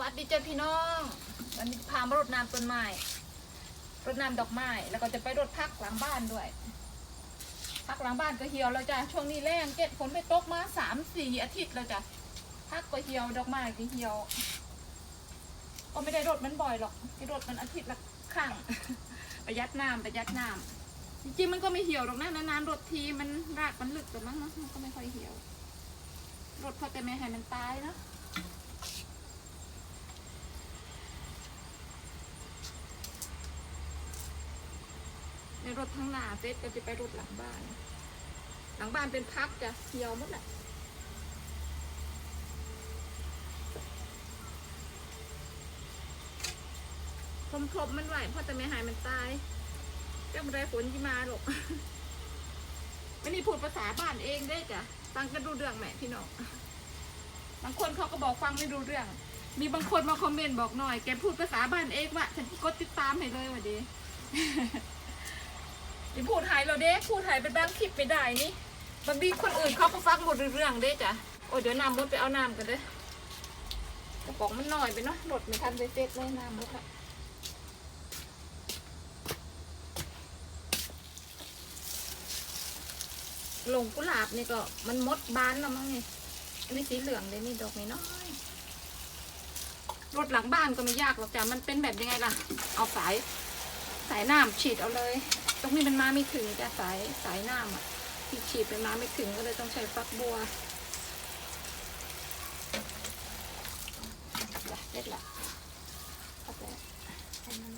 วัสดีเจ้าพี่น้องวันนี้พามารดน้ำต้นไม้รดน้ำดอกไม้ แล้วก็จะไปรดพักหลังบ้านด้วย พักหลังบ้านก็เหี่ยวแล้วจ้ะ ช่วงนี้แรงเจ็ดฝนไปตกมาสามสี่อาทิตย์แล้วจ้ะ พักก็เหี่ยวดอกไม้ก็เหี่ยว ก็ไม่ได้รดมันบ่อยหรอกที่รดมันอาทิตย์ละครั้ง ประหยัดน้ำประหยัดน้ำจริงๆมันก็ไม่เหี่ยวหรอกนะนานๆรดทีมันรากมันลึกแต่มั้งเนาะมันก็ไม่ค่อยเหี่ยว รดเพราะแต่ไม่ให้มันตายเนาะ ในรถทั้งหน้าเซ็ตก็จะไปรถหลังบ้าน หลังบ้านเป็นพักจะเหี่ยวหมดแหละคมคบมันไหวเพราะแต่ไม่หายมันตายเจ้าไรฝนที่มาหรอกไม่นี่พูดภาษาบ้านเองได้จ้ะฟังกันดูเรื่องไหมพี่น้องบางคนเขาก็บอกฟังไม่รู้เรื่อง มีบางคนมาคอมเมนต์บอกหน่อย แกพูดภาษาบ้านเองว่ะฉันกดติดตามให้เลยวันดี อย่าพูดไทยเราเด้พูดไทยเป็นบ้างคลิปไปได้นี่บางทีคนอื่นเขาก็ฟังหมดเรื่องเด้จ้ะโอ้ยเดี๋ยวน้ำมดไปเอาน้ำกันเด้อกระป๋องมันหน่อยไปเนาะรถไม่ทันไปเซ็ตเลยน้ำมดละหลงกุหลาบนี่ก็มันมดบานแล้วมั้งนี่อันนี้สีเหลืองเลยนี่ดอกนี้น้อยรถหลังบ้านก็ไม่ยากหรอกจ้ะมันเป็นแบบยังไงล่ะ เอาสายสายน้ำฉีดเอาเลย ตรงนี้มันมาไม่ถึงจะสายสายน้ำอะ ที่ฉีดไปมาไม่ถึงก็เลยต้องใช้ฟักบัวจ้ะเสร็จละเอาไปให้มัน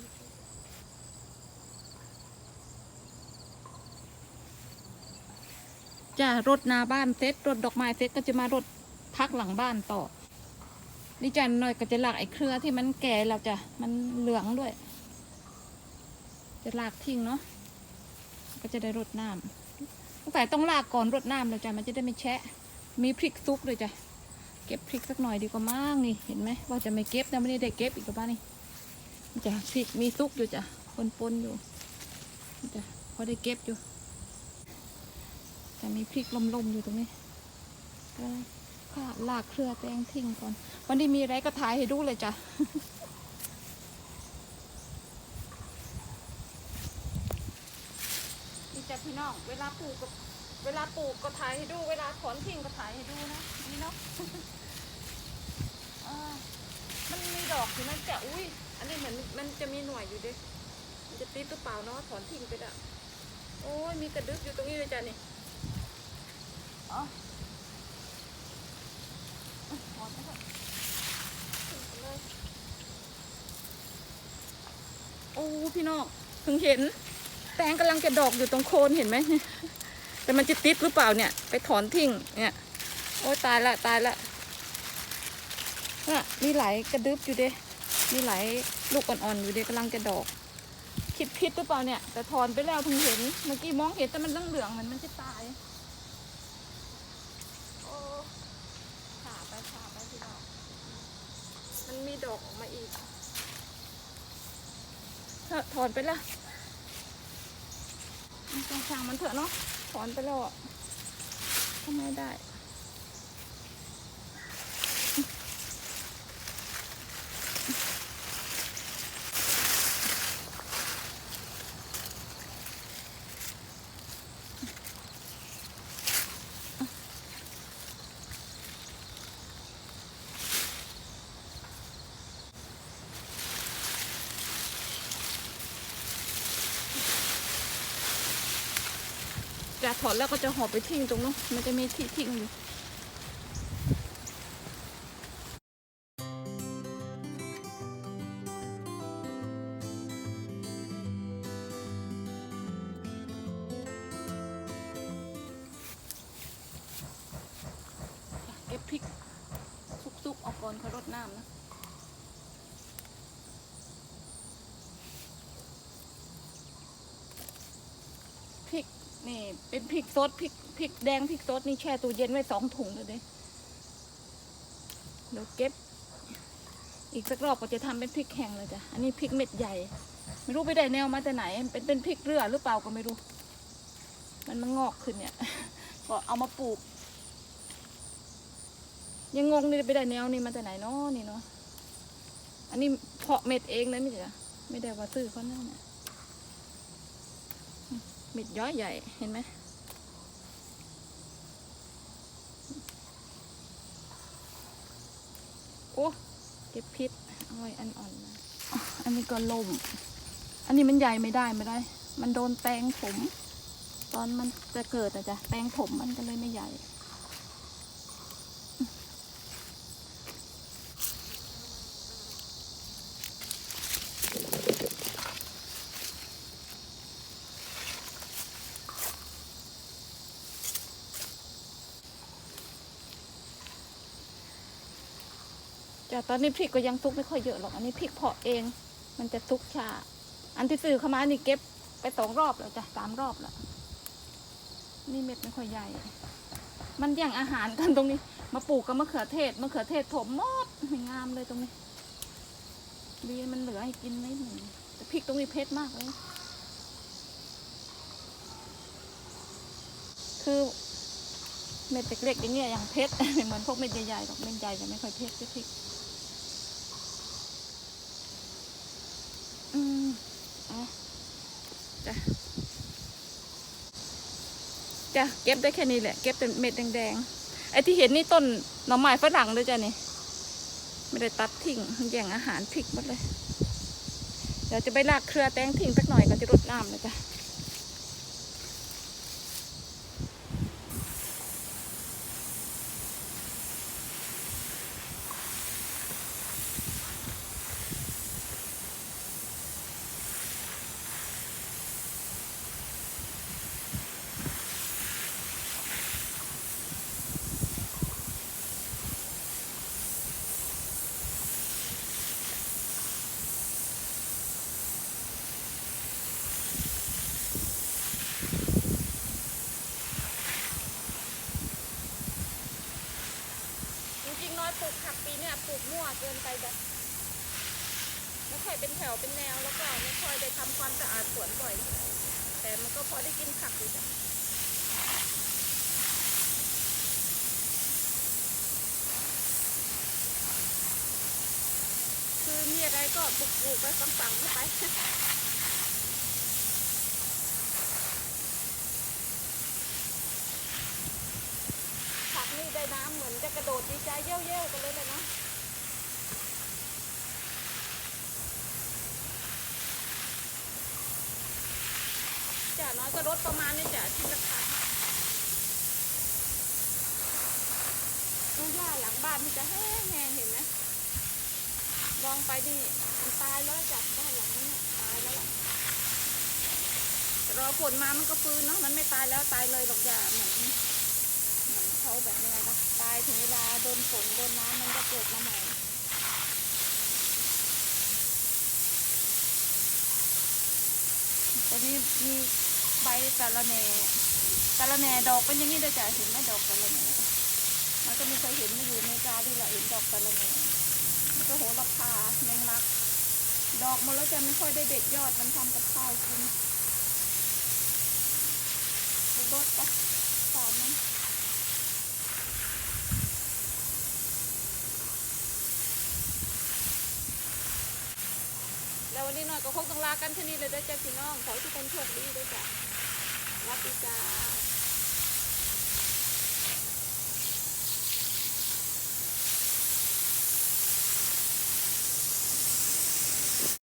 จ้ะรถนาบ้านเซ็ตรถดอกไม้เซ็ตก็จะมารถพักหลังบ้านต่อ นี่จ้ะหน่อยก็จะหลักไอ้เครือที่มันแก่แล้วจ้ะมันเหลืองด้วย จะลากทิ้งเนาะ ก็จะได้รดน้ำตั้งแต่ต้องลากก่อนรดน้ำเลยจ้ะมันจะได้ไม่แฉะมีพริกซุกเลยจ้ะเก็บพริกสักหน่อยดีกว่ามากนี่เห็นไหมว่าจะไม่เก็บแต่ไม่ได้ได้เก็บอีกกับบ้านนี่จ้ะพริกมีซุกอยู่จ้ะปนๆอยู่จ้ะพอได้เก็บอยู่จะมีพริกลมๆอยู่ตรงนี้ก็ลากเครือแตงทิ้งก่อน วันนี้มีอะไรก็ถ่ายให้ดูเลยจ้ะ นี่จ้ะ พี่น้อง เวลาปลูกก็เวลาปลูกก็ถ่ายให้ดู เวลาถอนทิ้งก็ถ่ายให้ดูนะนี่เนาะมันมีดอกอยู่นะจ้ะอุ้ย อันนี้เหมือนมันจะมีหน่วยอยู่ดิมันจะติดหรือเปล่าเนาะถอนทิ้งไปละโอ้ยมีกระดึกอยู่ตรงนี้เลยจ้ะนี่อ๋อถอนไปเถอะทิ้งไปเลยโอ้พี่น้องเพิ่งเห็น แตงกำลังจะดอกอยู่ตรงโคนเห็นไหมแต่มันจะติดหรือเปล่าเนี่ย ไปถอนทิ้งเนี่ย โอ้ยตายละตายละน่ะมีหลายกระดึบอยู่เด้มีหลายลูกอ่อนๆอยู่เด้กำลังจะดอก คิดผิดหรือเปล่าเนี่ย แต่ถอนไปแล้วเพิ่งเห็นเมื่อกี้มองเห็นแต่มันเหลืองๆเหมือนมันจะตายโอ้ขาไปขาไปพี่ดอกมันมีดอกออกมาอีกเถอะถอนไปละ ต้องช่างมันเถอะเนาะถอนไปแล้วอะทำไมได้ จะถอนแล้วก็จะหอบไปทิ้งตรงนู้นมันจะมีที่ทิ้งอยู่เก็บพริกซุกๆออกก่อนเขารดน้ำนะ พริก นี่ เป็นพริกสดพริกพริกแดงพริกสดนี่แช่ตู้เย็นไว้สองถุงเลยเด้เดี๋ยวเก็บ อีกสักรอบก็จะทำเป็นพริกแห้งเลยจ้ะอันนี้พริกเม็ดใหญ่ ไม่รู้ไปได้แนวมาแต่ไหน เป็นเป็นพริกเรือหรือเปล่าก็ไม่รู้ มันมันงอกขึ้นเนี่ยก็เอามาปลูก ยังงงเลยไปได้แนวนี้มาแต่ไหนเนาะนี่เนาะอันนี้เพาะเม็ดเองนะนี่จ้ะไม่ได้ว่าซื้อเขานั่นน่ะ เม็ดย้อยใหญ่เห็นไหมโอ้เก็บพิษเอาไว้อันอ่อนมาอะอันนี้ก็ลมอันนี้มันใหญ่ไม่ได้ไม่ได้ มันโดนแตงผม ตอนมันจะเกิดอะจ้ะแตงผมมันก็เลยไม่ใหญ่ จ้ะตอนนี้พริกก็ยังซุกไม่ค่อยเยอะหรอก อันนี้พริกเพาะเอง มันจะซุกช้าอันที่ซื้อเข้ามานี่เก็บไปสองรอบแล้วจ้ะสามรอบแล้ว นี่เม็ดไม่ค่อยใหญ่ มันแย่งอาหารกันตรงนี้ มาปลูกกับมะเขือเทศ มะเขือเทศถมหมดไม่งามเลยตรงนี้ ดีมันเหลือให้กินนิดหนึ่งแต่พริกตรงนี้เผ็ดมากเลย คือเม็ดเล็กๆอย่างเงี้ยอย่างเผ็ดไม่เหมือนพวกเม็ดใหญ่ๆหรอกเม็ดใหญ่จะไม่ค่อยเผ็ดจะพริก อืมอ๋อ จ้ะจ้ะเก็บได้แค่นี้แหละ เก็บแต่เม็ดแดงๆ ไอ้ที่เห็นนี่ต้นหน่อไม้ฝรั่งด้วยจ้ะนี่ ไม่ได้ตัดทิ้งแย่งอาหารพริกหมดเลย เดี๋ยวจะไปลากเครือแตงทิ้งสักหน่อยก่อนจะรดน้ำนะจ๊ะ จริงๆน้อยปลูกผักปีเนี่ยปลูกมั่ วเกินไปจ้ะไม่ค่อยเป็นแถวเป็นแนวแล้วก็ไม่ค่อยได้ทำความสะอาดสวนบ่อย แต่มันก็พอได้กินผักอยู่จ้ะคือมีอะไรก็ปลูกๆไปฝังๆเข้าไปผักนี่ได้น้ำเหมือนจะกระโดดดีใจเย้ยวๆกันเลยเลยเนาะ จ้ะน้อยก็ลดประมาณนี้จ้ะที่ราคาดูหญ้าหลังบ้านที่จะแห้งๆเห็นไหมมองไปดิมันตายแล้วจ้ะบ้านหลังนี้ตายแล้วรอฝนมามันก็ฟื้นเนาะมันไม่ตายแล้วตายเลยหรอกจ้ะเหมือนเหมือนเขาแบบยังไงนะตายถึงเวลาโดนฝนโดนน้ำมันก็เกิดมาใหม่ตอนนี้มี บสะระแหน่สะระแหน่ดอกเป็นอย่างนี้ด้วยจ้ะเห็นไหมดอกสะระแหน่มันก็ไม่เคยเห็นมาอยู่อเมริกาที่ละเห็นดอกสะระแหน่มันก็โหระพาแมงลัก ดอกหมดแล้วจะไม่ค่อยได้เด็ดยอดมันทำกับข้าวกินไปรดปะสอนมันแล้ววันนี้หน่อยก็คงต้องลากันแค่นี้เลยด้อจ้ะพี่น้อง ขอให้ทุกคนโชคดีด้วยจ้ะ รับดีจ้า